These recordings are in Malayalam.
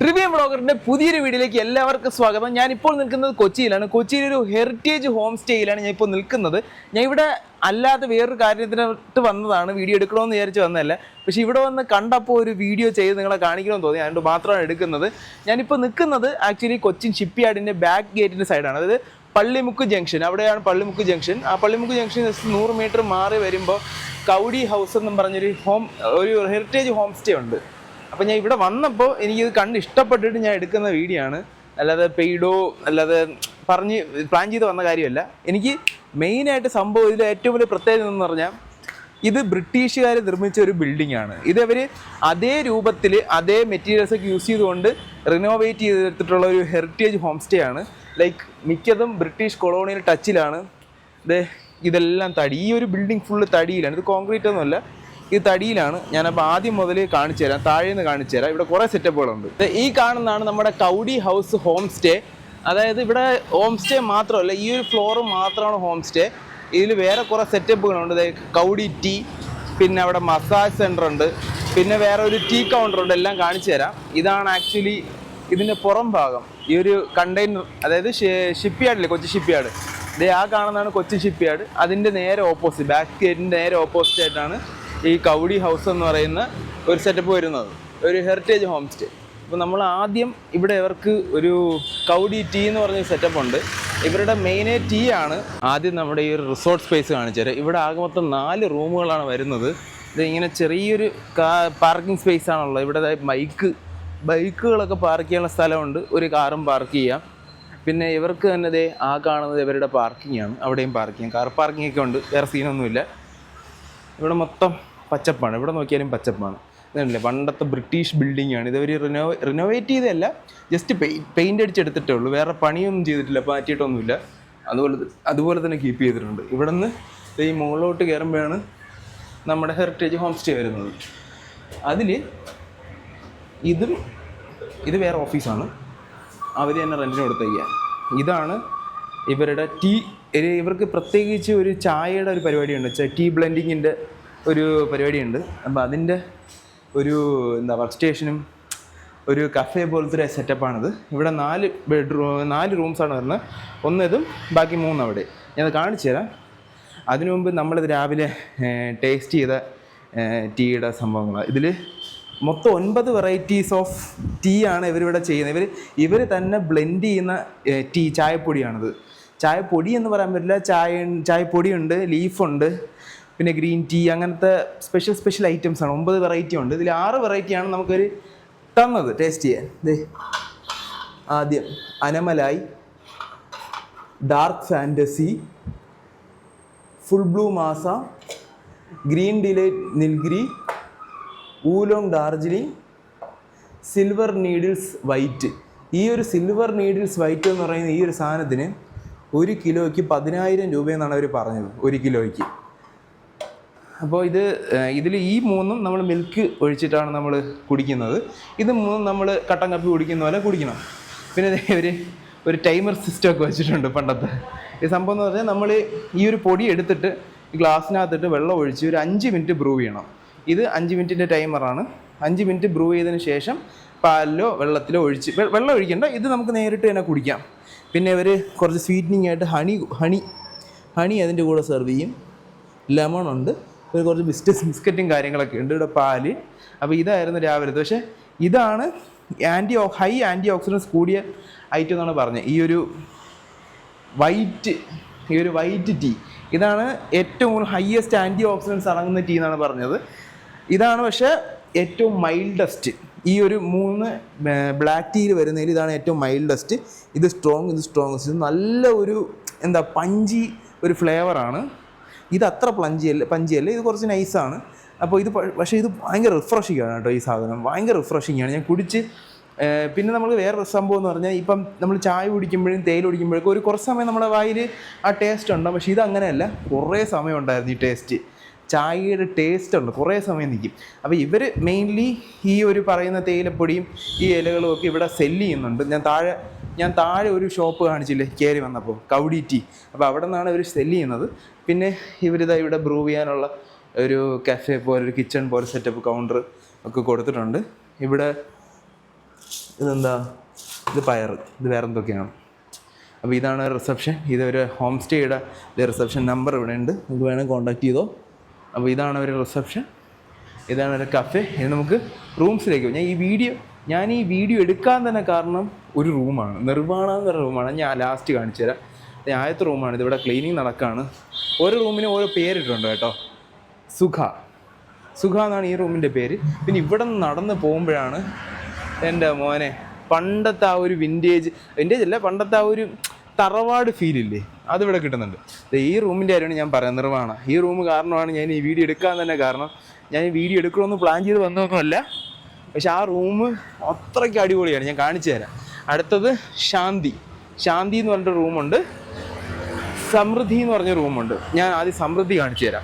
ട്രിവിയം ബ്ലോഗറിന്റെ പുതിയൊരു വീഡിയോയിലേക്ക് എല്ലാവർക്കും സ്വാഗതം. ഞാൻ ഇപ്പോൾ നിൽക്കുന്നത് കൊച്ചിയിലാണ്. കൊച്ചിയിൽ ഒരു ഹെറിറ്റേജ് ഹോം സ്റ്റേയിലാണ് ഞാൻ ഇപ്പോൾ നിൽക്കുന്നത്. ഞാൻ ഇവിടെ അല്ലാതെ വേറൊരു കാര്യത്തിനായിട്ട് വന്നതാണ്. വീഡിയോ എടുക്കണമെന്ന് വിചാരിച്ച് വന്നതല്ല. പക്ഷേ ഇവിടെ വന്ന് കണ്ടപ്പോൾ ഒരു വീഡിയോ ചെയ്ത് നിങ്ങളെ കാണിക്കണമെന്ന് തോന്നി. അതുകൊണ്ട് മാത്രമാണ് എടുക്കുന്നത്. ഞാനിപ്പോൾ നിൽക്കുന്നത് ആക്ച്വലി കൊച്ചിൻ ഷിപ്പ് യാർഡിന്റെ ബാക്ക് ഗേറ്റിന്റെ സൈഡാണ്. അതായത് പള്ളിമുക്ക് ജംഗ്ഷൻ. അവിടെയാണ് പള്ളിമുക്ക് ജംഗ്ഷൻ. ആ പള്ളിമുക്ക് ജംഗ്ഷൻ നൂറ് മീറ്റർ മാറി വരുമ്പോൾ കൗഡി ഹൗസ് എന്നും പറഞ്ഞൊരു ഹോം ഒരു ഹെറിറ്റേജ് ഹോം സ്റ്റേ ഉണ്ട്. അപ്പോൾ ഞാൻ ഇവിടെ വന്നപ്പോൾ എനിക്കിത് കണ്ട് ഇഷ്ടപ്പെട്ടിട്ട് ഞാൻ എടുക്കുന്ന വീഡിയോ ആണ്. അല്ലാതെ പെയ്ഡോ അല്ലാതെ പറഞ്ഞ് പ്ലാൻ ചെയ്ത് വന്ന കാര്യമല്ല. എനിക്ക് മെയിനായിട്ട് സംഭവം ഇതിൽ ഏറ്റവും വലിയ പ്രത്യേകത എന്ന് പറഞ്ഞാൽ ഇത് ബ്രിട്ടീഷുകാർ നിർമ്മിച്ച ഒരു ബിൽഡിംഗ് ആണ്. ഇത് അവർ അതേ രൂപത്തിൽ അതേ മെറ്റീരിയൽസ് ഒക്കെ യൂസ് ചെയ്തുകൊണ്ട് റിനോവേറ്റ് ചെയ്തെടുത്തിട്ടുള്ള ഒരു ഹെറിറ്റേജ് ഹോം സ്റ്റേ ആണ്. ലൈക്ക് മിക്കതും ബ്രിട്ടീഷ് കൊളോണിയൽ ടച്ചിലാണ് ഇത് ഇതെല്ലാം തടി. ഈ ഒരു ബിൽഡിംഗ് ഫുള്ള് തടിയിലാണ്. ഇത് കോൺക്രീറ്റ് ഒന്നുമല്ല. ഇത് തടിയിലാണ് ഞാനപ്പോൾ ആദ്യം മുതൽ കാണിച്ചു തരാം താഴെ നിന്ന് കാണിച്ചു തരാം. ഇവിടെ കുറേ സെറ്റപ്പുകളുണ്ട്. ഈ കാണുന്നതാണ് നമ്മുടെ കൗഡി ഹൗസ് ഹോം സ്റ്റേ. അതായത് ഇവിടെ ഹോം സ്റ്റേ മാത്രമല്ല ഈ ഒരു ഫ്ലോർ മാത്രമാണ് ഹോം സ്റ്റേ. ഇതിൽ വേറെ കുറേ സെറ്റപ്പുകളുണ്ട്. കൗഡി ടീ പിന്നെ അവിടെ മസാജ് സെന്റർ ഉണ്ട്. പിന്നെ വേറെ ഒരു ടീ കൗണ്ടർ ഉണ്ട് എല്ലാം കാണിച്ചു തരാം. ഇതാണ് ആക്ച്വലി ഇതിന്റെ പുറം ഭാഗം. ഈ ഒരു കണ്ടെയ്നർ അതായത് ഷിപ്പ് യാർഡില്ലേ കൊച്ചി ഷിപ്പ് യാർഡ് ആ കാണുന്നതാണ് കൊച്ചി ഷിപ്പ് യാർഡ് അതിന്റെ നേരെ ഓപ്പോസിറ്റ് ബാക്ക് ഗേറ്റിന്റെ നേരെ ഓപ്പോസിറ്റ് ആയിട്ടാണ് ഈ കൗഡി ഹൗസ് എന്ന് പറയുന്ന ഒരു സെറ്റപ്പ് വരുന്നത്. ഒരു ഹെറിറ്റേജ് ഹോം സ്റ്റേ അപ്പോൾ നമ്മൾ ആദ്യം ഇവിടെ ഇവർക്ക് ഒരു കൗഡി ടീ എന്ന് പറഞ്ഞ സെറ്റപ്പ് ഉണ്ട്. ഇവരുടെ മെയിൻ ടീ ആണ് ആദ്യം നമ്മുടെ ഈ ഒരു റിസോർട്ട് സ്പേസ് കാണിച്ചു തരാം. ഇവിടെ ആകെ മൊത്തം നാല് റൂമുകളാണ് വരുന്നത്. ഇത് ഇങ്ങനെ ചെറിയൊരു പാർക്കിംഗ് സ്പേസ് ആണുള്ളത്. ഇവിടെ ബൈക്ക് ബൈക്കുകളൊക്കെ പാർക്ക് ചെയ്യാനുള്ള സ്ഥലമുണ്ട്. ഒരു കാറും പാർക്ക് ചെയ്യാം. പിന്നെ ഇവർക്ക് തന്നെ ദേ ആ കാണുന്നത് ഇവരുടെ പാർക്കിംഗ് ആണ്. അവിടെയും പാർക്ക് ചെയ്യാം കാർ പാർക്കിംഗ് ഒക്കെ ഉണ്ട്. വേറെ സീനൊന്നുമില്ല ഇവിടെ മൊത്തം പച്ചപ്പാണ്. ഇവിടെ നോക്കിയാലും പച്ചപ്പാണ്. ഇതല്ലേ പണ്ടത്തെ ബ്രിട്ടീഷ് ബിൽഡിംഗ് ആണ് ഇതവർ റിനോവേ റിനോവേറ്റ് ചെയ്തതല്ല ജസ്റ്റ് പെയിൻ പെയിന്റ് അടിച്ചെടുത്തിട്ടേ ഉള്ളൂ. വേറെ പണിയൊന്നും ചെയ്തിട്ടില്ല മാറ്റിയിട്ടൊന്നുമില്ല. അതുപോലെ അതുപോലെ തന്നെ കീപ്പ് ചെയ്തിട്ടുണ്ട്. ഇവിടെ നിന്ന് ഈ മുകളിലോട്ട് കയറുമ്പോഴാണ് നമ്മുടെ ഹെറിറ്റേജ് ഹോം സ്റ്റേ വരുന്നത്. അതിൽ ഇതും ഇത് വേറെ ഓഫീസാണ് അവർ തന്നെ റെന്റിന് കൊടുത്തേക്കുക ഇതാണ് ഇവരുടെ ടീ ഇവർക്ക് പ്രത്യേകിച്ച് ഒരു ചായയുടെ ഒരു പരിപാടിയുണ്ട്. ടീ ബ്ലെൻഡിങ്ങിന്റെ ഒരു പരിപാടിയുണ്ട്. അപ്പോൾ അതിന്റെ ഒരു എന്താ വർക്ക് സ്റ്റേഷനും ഒരു കഫേ പോലത്തെ ഒരു സെറ്റപ്പാണിത് ഇവിടെ നാല് ബെഡ്റൂം നാല് റൂംസാണ് വരുന്നത്. ഒന്ന് ഇതും ബാക്കി മൂന്ന് അവിടെ. ഞാനത് കാണിച്ചു തരാം. അതിനു മുമ്പ് നമ്മളിത് രാവിലെ ടേസ്റ്റ് ചെയ്ത ടീയുടെ സംഭവങ്ങൾ ഇതിൽ മൊത്തം ഒൻപത് വെറൈറ്റീസ് ഓഫ് ടീ ആണ് ഇവരിവിടെ ചെയ്യുന്നത്. ഇവർ ഇവർ തന്നെ ബ്ലെൻഡ് ചെയ്യുന്ന ടീ ചായപ്പൊടിയാണിത്. ചായപ്പൊടി എന്ന് പറയാൻ പറ്റില്ല. ചായ ചായപ്പൊടിയുണ്ട് ലീഫുണ്ട് പിന്നെ ഗ്രീൻ ടീ അങ്ങനത്തെ സ്പെഷ്യൽ സ്പെഷ്യൽ ഐറ്റംസ് ആണ്. ഒമ്പത് വെറൈറ്റി ഉണ്ട്. ഇതിൽ ആറ് വെറൈറ്റിയാണ് നമുക്കൊരു തന്നത്. ടേസ്റ്റ് ചെയ്യാൻ. ദേ ആദ്യം Anamalai dark fantasy full blue മാസ green delight Nilgiri oolong Darjeeling silver needles white ഈ ഒരു സിൽവർ നീഡിൽസ് വൈറ്റ് എന്ന് പറയുന്ന ഈ ഒരു സാധനത്തിന് ഒരു കിലോയ്ക്ക് പതിനായിരം രൂപയെന്നാണ് അവർ പറഞ്ഞത്. ഒരു കിലോയ്ക്ക്. അപ്പോൾ ഇത് ഇതിൽ ഈ മൂന്നും നമ്മൾ മിൽക്ക് ഒഴിച്ചിട്ടാണ് നമ്മൾ കുടിക്കുന്നത്. ഇത് മൂന്നും നമ്മൾ കട്ടൻ കപ്പി കുടിക്കുന്ന പോലെ കുടിക്കണം. പിന്നെ ഒരു ഒരു ടൈമർ സിസ്റ്റം ഒക്കെ വെച്ചിട്ടുണ്ട് പണ്ടത്തെ. ഈ സംഭവം എന്ന് പറഞ്ഞാൽ നമ്മൾ ഈ ഒരു പൊടി എടുത്തിട്ട് ഗ്ലാസ്സിനകത്തിട്ട് വെള്ളം ഒഴിച്ച് ഒരു അഞ്ച് മിനിറ്റ് ബ്രൂ ചെയ്യണം. ഇത് അഞ്ച് മിനിറ്റിന്റെ ടൈമറാണ് അഞ്ച് മിനിറ്റ് ബ്രൂ ചെയ്തതിന് ശേഷം പാലിലോ വെള്ളത്തിലോ ഒഴിച്ച് വെള്ളം ഒഴിക്കണ്ട. ഇത് നമുക്ക് നേരിട്ട് തന്നെ കുടിക്കാം. പിന്നെ ഇവർ കുറച്ച് സ്വീറ്റനിങ് ആയിട്ട് ഹണി ഹണി ഹണി അതിന്റെ കൂടെ സെർവ് ചെയ്യും. ലെമൺ ഉണ്ട്. ഒരു കുറച്ച് ബിസ്ക്കറ്റ് ബിസ്ക്കറ്റും കാര്യങ്ങളൊക്കെ ഉണ്ട് ഇവിടെ പാൽ. അപ്പോൾ ഇതായിരുന്നു രാവിലത്തെ. പക്ഷേ ഇതാണ് ആന്റി ഹൈ ആന്റി ഓക്സിഡൻസ് കൂടിയ ഐറ്റം എന്നാണ് പറഞ്ഞത്. ഈ ഒരു വൈറ്റ് ഈ ഒരു വൈറ്റ് ടീ ഇതാണ് ഏറ്റവും കൂടുതൽ ഹയസ്റ്റ് ആന്റി ഓക്സിഡൻസ് അടങ്ങുന്ന ടീ എന്നാണ് പറഞ്ഞത്. ഇതാണ് പക്ഷേ ഏറ്റവും മൈൽഡസ്റ്റ് ഈ ഒരു മൂന്ന് ബ്ലാക്ക് ടീയിൽ വരുന്നതിൽ ഇതാണ് ഏറ്റവും മൈൽഡസ്റ്റ് ഇത് സ്ട്രോങ് ഇത് സ്ട്രോങ്സ്റ്റ് ഇത് നല്ല ഒരു എന്താ പഞ്ചി ഒരു ഫ്ലേവറാണ് ഇത് അത്ര പ്ലഞ്ചിയല്ല പഞ്ചിയല്ല ഇത് കുറച്ച് നൈസാണ് അപ്പോൾ ഇത് പക്ഷേ ഇത് ഭയങ്കര റിഫ്രഷിംഗ് ആണ് കേട്ടോ ഈ സാധനം. ഭയങ്കര റിഫ്രഷിംഗ് ആണ്. ഞാൻ കുടിച്ച് പിന്നെ നമ്മൾ വേറൊരു സംഭവം എന്ന് പറഞ്ഞാൽ ഇപ്പം നമ്മൾ ചായ കുടിക്കുമ്പോഴും തേയില കുടിക്കുമ്പോഴേക്കും ഒരു കുറച്ച് സമയം നമ്മുടെ വായിൽ ആ ടേസ്റ്റ് ഉണ്ട്? പക്ഷേ ഇത് അങ്ങനെയല്ല. കുറേ സമയം ഉണ്ടായിരുന്നു ഈ ടേസ്റ്റ് ചായയുടെ ടേസ്റ്റ് ഉണ്ട്. കുറേ സമയം നിൽക്കും അപ്പോൾ ഇവർ മെയിൻലി ഈ ഒരു പറയുന്ന തേയിലപ്പൊടിയും ഈ ഇലകളും ഒക്കെ ഇവിടെ സെല്ല് ചെയ്യുന്നുണ്ട്. ഞാൻ താഴെ ഞാൻ താഴെ ഒരു ഷോപ്പ് കാണിച്ചില്ലേ കയറി വന്നപ്പോൾ കൗഡി ടീ അപ്പോൾ അവിടെ നിന്നാണ് ഇവർ സെല്ല് ചെയ്യുന്നത്. പിന്നെ ഇവരിതാ ഇവിടെ ബ്രൂ ചെയ്യാനുള്ള ഒരു കഫേ പോലെ ഒരു കിച്ചൺ പോലെ സെറ്റപ്പ് കൗണ്ടർ ഒക്കെ കൊടുത്തിട്ടുണ്ട്. ഇവിടെ ഇതെന്താ? ഇത് പയർ ഇത് വേറെ എന്തൊക്കെയാണ് അപ്പോൾ ഇതാണ് റിസപ്ഷൻ ഇതൊരു ഹോം സ്റ്റേയുടെ റിസപ്ഷൻ നമ്പർ ഇവിടെ ഉണ്ട്. നിങ്ങൾക്ക് വേണമെങ്കിൽ കോൺടാക്ട് ചെയ്തോ. അപ്പോൾ ഇതാണ് ഒരു റിസപ്ഷൻ ഇതാണ് ഒരു കഫേ ഇത് നമുക്ക് റൂംസിലേക്ക് ഞാൻ ഈ വീഡിയോ ഞാൻ ഈ വീഡിയോ എടുക്കാൻ തന്നെ കാരണം ഒരു റൂമാണ്. നിർവാണ എന്ന് റൂമാണ്. ഞാൻ ലാസ്റ്റ് കാണിച്ചു തരാം. ഇത് ആദ്യത്തെ റൂമാണ്. ഇതിവിടെ ക്ലീനിങ് നടക്കുകയാണ് ഓരോ റൂമിനും ഓരോ പേരിട്ടുണ്ട് കേട്ടോ. സുഖ. സുഖ എന്നാണ് ഈ റൂമിന്റെ പേര്. പിന്നെ ഇവിടെ നിന്ന് നടന്ന് പോകുമ്പോഴാണ് എന്റെ മോനെ പണ്ടത്തെ ആ ഒരു വിന്റേജ് വിന്റേജ് അല്ല പണ്ടത്തെ ആ ഒരു തറവാട് ഫീലില്ലേ അതിവിടെ കിട്ടുന്നുണ്ട്. ഈ റൂമിന്റെ കാര്യമാണ് ഞാൻ പറയുന്നത് നിർവാണ ഈ റൂം കാരണമാണ് ഞാൻ ഈ വീഡിയോ എടുക്കാൻ തന്നെ കാരണം ഞാൻ ഈ വീഡിയോ എടുക്കണമെന്ന് പ്ലാൻ ചെയ്ത് വന്നതൊന്നുമല്ല. പക്ഷെ ആ റൂം അത്രയ്ക്ക് അടിപൊളിയാണ്. ഞാൻ കാണിച്ചു തരാം. അടുത്തത് ശാന്തി. ശാന്തി എന്ന് പറഞ്ഞിട്ട് റൂമുണ്ട്. സമൃദ്ധി എന്ന് പറഞ്ഞ റൂമുണ്ട്. ഞാൻ ആദ്യം സമൃദ്ധി കാണിച്ചു തരാം.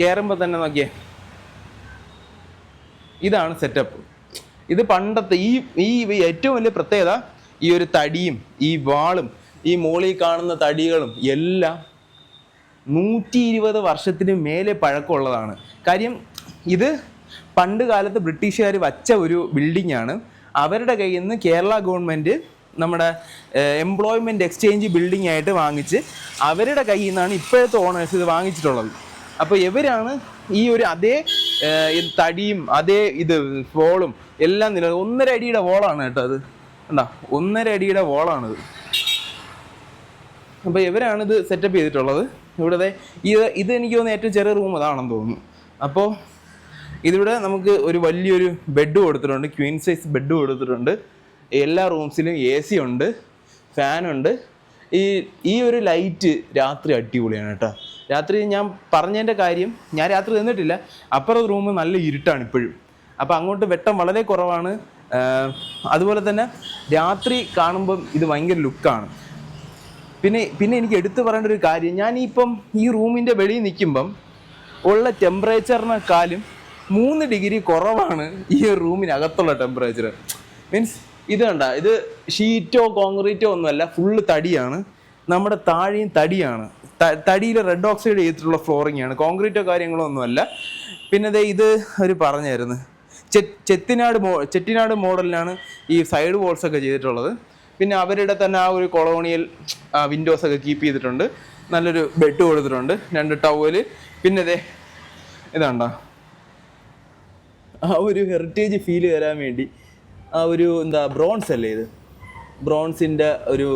കയറുമ്പോൾ തന്നെ നോക്കിയേ. ഇതാണ് സെറ്റപ്പ് ഇത് പണ്ടത്തെ ഈ ഈ ഏറ്റവും വലിയ പ്രത്യേകത ഈ ഒരു തടിയും ഈ വാളും ഈ മോളിൽ കാണുന്ന തടികളും എല്ലാം നൂറ്റി ഇരുപത് വർഷത്തിന് മേലെ പഴക്കമുള്ളതാണ്. കാര്യം ഇത് പണ്ട് കാലത്ത് ബ്രിട്ടീഷുകാർ വച്ച ഒരു ബിൽഡിംഗ് ആണ് അവരുടെ കയ്യിൽ നിന്ന് കേരള ഗവൺമെന്റ് നമ്മുടെ എംപ്ലോയ്മെന്റ് എക്സ്ചേഞ്ച് ബിൽഡിംഗ് ആയിട്ട് വാങ്ങിച്ച് അവരുടെ കയ്യിൽ നിന്നാണ് ഇപ്പോഴത്തെ ഓണേഴ്സ് ഇത് വാങ്ങിച്ചിട്ടുള്ളത്. അപ്പോൾ ഇവരാണ് ഈ ഒരു അതേ തടിയും അതേ ഇത് വോളും എല്ലാം നില ഒന്നര അടിയുടെ വോളാണ് കേട്ടോ അത്. കണ്ടോ? ഒന്നര അടിയുടെ വോളാണിത് അപ്പോൾ ഇവരാണ് ഇത് സെറ്റപ്പ് ചെയ്തിട്ടുള്ളത്. ഇവിടുത്തെ ഇത് ഇത് എനിക്ക് തോന്നുന്നു ഏറ്റവും ചെറിയ റൂം അതാണെന്ന് തോന്നുന്നു. അപ്പോൾ ഇതിവിടെ നമുക്ക് ഒരു വലിയൊരു ബെഡ് കൊടുത്തിട്ടുണ്ട് ക്വീൻ സൈസ് ബെഡ് കൊടുത്തിട്ടുണ്ട്. എല്ലാ റൂംസിലും എ സി ഉണ്ട് ഫാനുണ്ട് ഈ ഈ ഒരു ലൈറ്റ് രാത്രി അടിപൊളിയാണ് കേട്ടോ. രാത്രി ഞാൻ പറഞ്ഞതിന്റെ കാര്യം ഞാൻ രാത്രി തന്നിട്ടില്ല അപ്പുറത്തെ റൂം നല്ല ഇരുട്ടാണ് ഇപ്പോഴും. അപ്പോൾ അങ്ങോട്ട് വെട്ടം വളരെ കുറവാണ്. അതുപോലെ തന്നെ രാത്രി കാണുമ്പം ഇത് ഭയങ്കര ലുക്കാണ് പിന്നെ പിന്നെ എനിക്ക് എടുത്തു പറയേണ്ട ഒരു കാര്യം ഞാൻ ഇപ്പം ഈ റൂമിന്റെ വെളിയിൽ നിൽക്കുമ്പം ഉള്ള ടെമ്പറേച്ചറിനെക്കാളും മൂന്ന് ഡിഗ്രി കുറവാണ് ഈ റൂമിനകത്തുള്ള ടെമ്പറേച്ചർ മീൻസ് ഇത് കണ്ട ഇത് ഷീറ്റോ കോൺക്രീറ്റോ ഒന്നുമല്ല ഫുള്ള് തടിയാണ്. നമ്മുടെ താഴെയും തടിയാണ്. തടിയിൽ റെഡ് ഓക്സൈഡ് ചെയ്തിട്ടുള്ള ഫ്ലോറിംഗ് ആണ്. കോൺക്രീറ്റോ കാര്യങ്ങളോ ഒന്നുമല്ല. പിന്നെ ഇത് ഒരു പറഞ്ഞായിരുന്നു. ചെത്തിനാട് മോ ചെട്ടിനാട് മോഡലിലാണ് ഈ സൈഡ് വോൾസ് ഒക്കെ ചെയ്തിട്ടുള്ളത്. പിന്നെ അവരുടെ തന്നെ ആ ഒരു കൊളോണിയൽ വിൻഡോസ് ഒക്കെ കീപ്പ് ചെയ്തിട്ടുണ്ട്. നല്ലൊരു ബെഡ് കൊടുത്തിട്ടുണ്ട് രണ്ട് ടവൽ പിന്നെ ദേ ഇതാണ്ടോ. ആ ഒരു ഹെറിറ്റേജ് ഫീൽ തരാൻ വേണ്ടി ആ ഒരു എന്താ ബ്രോൺസ് അല്ലേ ഇത്? ബ്രോൺസിന്റെ ഒരു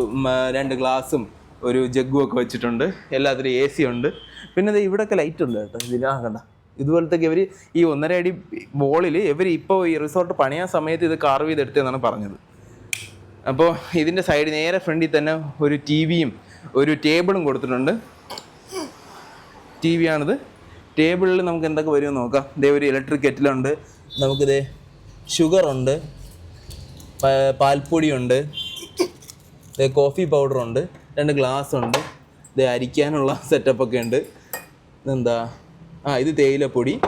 രണ്ട് ഗ്ലാസും ഒരു ജഗ്ഗും ഒക്കെ വെച്ചിട്ടുണ്ട്. എല്ലാത്തിലും എ സി ഉണ്ട്. പിന്നെ ദേ ഇവിടെയൊക്കെ ലൈറ്റ് ഉണ്ട് കേട്ടോ. ഇതിൽ ആ കണ്ട? ഇതുപോലത്തെ ഇവർ ഈ ഒന്നര അടി ബോളിൽ ഇവർ ഇപ്പോൾ ഈ റിസോർട്ട് പണിയാൻ സമയത്ത് ഇത് കാർവ് ചെയ്തെടുത്തെന്നാണ് പറഞ്ഞത്. അപ്പോൾ ഇതിന്റെ സൈഡ് നേരെ ഫ്രണ്ടിൽ തന്നെ ഒരു ടി വിയും ഒരു ടേബിളും കൊടുത്തിട്ടുണ്ട്. ടി വി ആണിത്. ടേബിളിൽ നമുക്ക് എന്തൊക്കെ വരുമെന്ന് നോക്കാം. ഇതേ ഒരു ഇലക്ട്രിക് കെറ്റിലുണ്ട് നമുക്കിത് പ- പാൽപ്പൊടിയുണ്ട് കോഫി പൗഡർ ഉണ്ട് രണ്ട് ഗ്ലാസ് ഉണ്ട് ഇത് അരിക്കാനുള്ള സെറ്റപ്പ് ഒക്കെ ഉണ്ട്. ഇതെന്താ? ആ ഇത് തേയിലപ്പൊടി.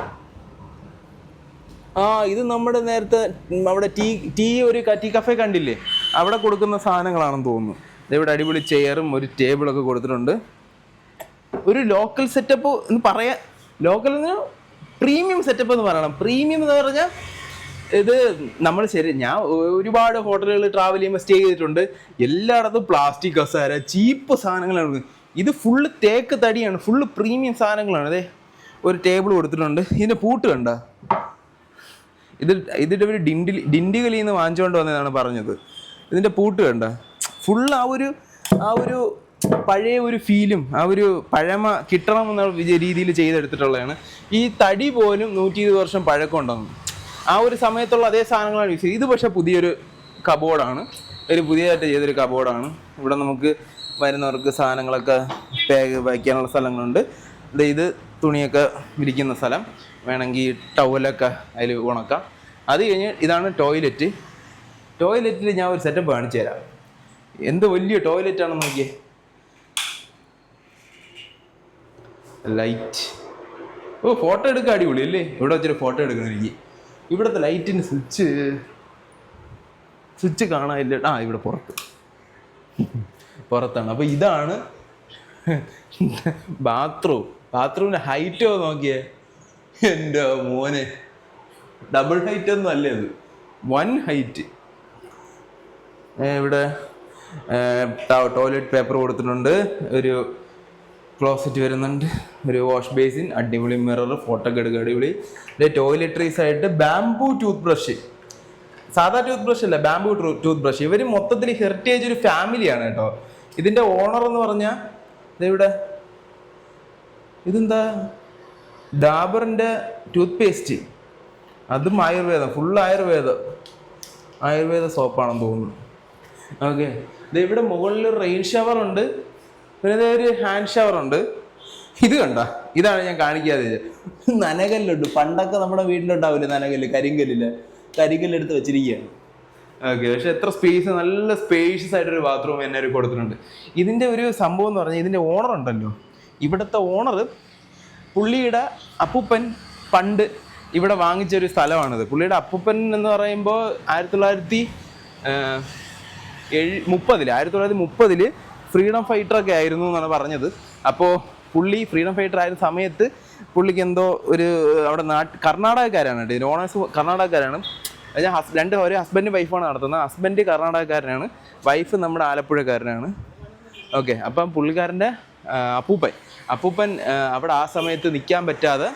ആ ഇത് നമ്മുടെ നേരത്തെ അവിടെ ടീ ടീ ഒരു ടീ കഫേ കണ്ടില്ലേ? അവിടെ കൊടുക്കുന്ന സാധനങ്ങളാണെന്ന് തോന്നുന്നു. ഇവിടെ അടിപൊളി ചെയറും ഒരു ടേബിളൊക്കെ കൊടുത്തിട്ടുണ്ട്. ഒരു ലോക്കൽ സെറ്റപ്പ് എന്ന് പറയാ ലോക്കൽ പ്രീമിയം സെറ്റപ്പ് എന്ന് പറയണം. പ്രീമിയം എന്ന് പറഞ്ഞാൽ ഇത് നമ്മൾ ശരി ഞാൻ ഒരുപാട് ഹോട്ടലുകൾ ട്രാവൽ ചെയ്യുമ്പോൾ സ്റ്റേ ചെയ്തിട്ടുണ്ട്. എല്ലായിടത്തും പ്ലാസ്റ്റിക് കസാര ചീപ്പ് സാധനങ്ങളാണ് ഇത് ഫുള്ള് തേക്ക് തടിയാണ് ഫുള്ള് പ്രീമിയം സാധനങ്ങളാണ്. അതെ ഒരു ടേബിൾ കൊടുത്തിട്ടുണ്ട്. ഇതിന്റെ പൂട്ട് കണ്ട? ഇത് ഇതിന്റെ ഒരു ഡിൻഡി ഡിൻഡികളിൽ നിന്ന് വാങ്ങിച്ചുകൊണ്ട് വന്നതാണ് പറഞ്ഞത്. ഇതിന്റെ പൂട്ട് കണ്ട? ഫുൾ ആ ഒരു ആ ഒരു പഴയ ഒരു ഫീലും ആ ഒരു പഴമ കിട്ടണം എന്ന രീതിയിൽ ചെയ്തെടുത്തിട്ടുള്ളതാണ്. ഈ തടി പോലും നൂറ്റി ഇരുപത് വർഷം പഴക്കമുണ്ടെന്ന്. ആ ഒരു സമയത്തുള്ള അതേ സാധനങ്ങളാണ് യൂസ് ഇത് പക്ഷേ പുതിയൊരു കബോർഡാണ്. ഒരു പുതിയതായിട്ട് ചെയ്തൊരു കബോർഡാണ്. ഇവിടെ നമുക്ക് വരുന്നവർക്ക് സാധനങ്ങളൊക്കെ പാക്ക് വയ്ക്കാനുള്ള സ്ഥലങ്ങളുണ്ട്. ഇത് തുണിയൊക്കെ വിരിക്കുന്ന സ്ഥലം. വേണമെങ്കിൽ ടവലൊക്കെ അതിൽ ഉണക്കാം. അത് കഴിഞ്ഞ് ഇതാണ് ടോയ്ലറ്റ്. ടോയ്ലറ്റിൽ ഞാൻ ഒരു സെറ്റപ്പ് കാണിച്ചു തരാം എന്ത് വലിയ ടോയ്ലറ്റാണെന്ന് നോക്കിയേ. ലൈറ്റ് ഓ ഫോട്ടോ എടുക്കാൻ അടിപൊളി അല്ലേ? ഇവിടെ വെച്ചൊരു ഫോട്ടോ എടുക്കണം എനിക്ക്. ഇവിടുത്തെ ലൈറ്റിന് സ്വിച്ച് സ്വിച്ച് കാണാനില്ല ആ ഇവിടെ പുറത്ത്. പുറത്താണ്. അപ്പോൾ ഇതാണ് ബാത്റൂം ബാത്റൂമിന്റെ ഹൈറ്റോ നോക്കിയേ. എന്റെ മോനെ. ഡബിൾ ഹൈറ്റ് ഒന്നും അല്ലേ അത്? വൺ ഹൈറ്റ് ഇവിടെ ടോയ്ലറ്റ് പേപ്പർ കൊടുത്തിട്ടുണ്ട്. ഒരു ക്ലോസറ്റ് വരുന്നുണ്ട്. ഒരു വാഷ് ബേസിൻ അടിപൊളി മിറർ ഫോട്ടോ എടുക്കുക അടിപൊളി. ടോയ്ലറ്ററീസ് ആയിട്ട് ബാംബു ടൂത്ത് ബ്രഷ് സാധാ ടൂത്ത് ബ്രഷ് അല്ല ബാംബു ടൂത്ത് ബ്രഷ് ഇവർ മൊത്തത്തിൽ ഹെറിറ്റേജ് ഒരു ഫാമിലിയാണ് കേട്ടോ. ഇതിന്റെ ഓണർ എന്ന് പറഞ്ഞാൽ ഇവിടെ. ഇതെന്താ? ഡാബറിന്റെ ടൂത്ത് പേസ്റ്റ് അതും ആയുർവേദം ഫുൾ ആയുർവേദം. ആയുർവേദ സോപ്പാണെന്ന് തോന്നുന്നു. ഓക്കെ ഇവിടെ മുകളിൽ റെയിൻ ഷവർ ഉണ്ട്. പിന്നെ ഇതേ ഒരു ഹാൻഡ് ഷവർ ഉണ്ട്. ഇത് കണ്ട? ഇതാണ് ഞാൻ കാണിക്കാതെ. നനകല്ലുണ്ട്. പണ്ടൊക്കെ നമ്മുടെ വീട്ടിലുണ്ടാവില്ല നനകല്ല്? കരിങ്കല്ലിൽ. കരിങ്കല്ലെടുത്ത് വെച്ചിരിക്കുകയാണ്. ഓക്കെ പക്ഷെ എത്ര സ്പേസ് നല്ല സ്പേഷ്യസ് ആയിട്ടൊരു ബാത്റൂം എന്നെ ഒരു കൊടുത്തിട്ടുണ്ട്. ഇതിന്റെ ഒരു സംഭവം എന്ന് പറഞ്ഞാൽ ഇതിന്റെ ഓണർ ഉണ്ടല്ലോ. ഇവിടുത്തെ ഓണർ പുള്ളിയുടെ അപ്പൂപ്പൻ പണ്ട് ഇവിടെ വാങ്ങിച്ച ഒരു സ്ഥലമാണിത്. പുള്ളിയുടെ അപ്പൂപ്പൻ എന്ന് പറയുമ്പോൾ ആയിരത്തി തൊള്ളായിരത്തി എഴ് മുപ്പതിൽ ആയിരത്തി തൊള്ളായിരത്തി മുപ്പതിൽ ഫ്രീഡം ഫൈറ്റർ ഒക്കെ ആയിരുന്നു എന്നാണ് പറഞ്ഞത്. അപ്പോൾ പുള്ളി ഫ്രീഡം ഫൈറ്റർ ആയിരുന്ന സമയത്ത് പുള്ളിക്ക് എന്തോ ഒരു അവിടെ നാട്ട് കർണാടകക്കാരാണ് കേട്ടോ. ഓണേഴ്സ് കർണാടകക്കാരാണ്. അതിന് രണ്ട് ഒരു ഹസ്ബൻഡ് വൈഫാണ് നടത്തുന്നത്. ഹസ്ബൻഡ് കർണാടകക്കാരനാണ്. വൈഫ് നമ്മുടെ ആലപ്പുഴക്കാരനാണ്. ഓക്കെ അപ്പം പുള്ളിക്കാരന്റെ അപ്പൂപ്പൻ. അപ്പൂപ്പൻ അവിടെ ആ സമയത്ത് നിൽക്കാൻ പറ്റാതെ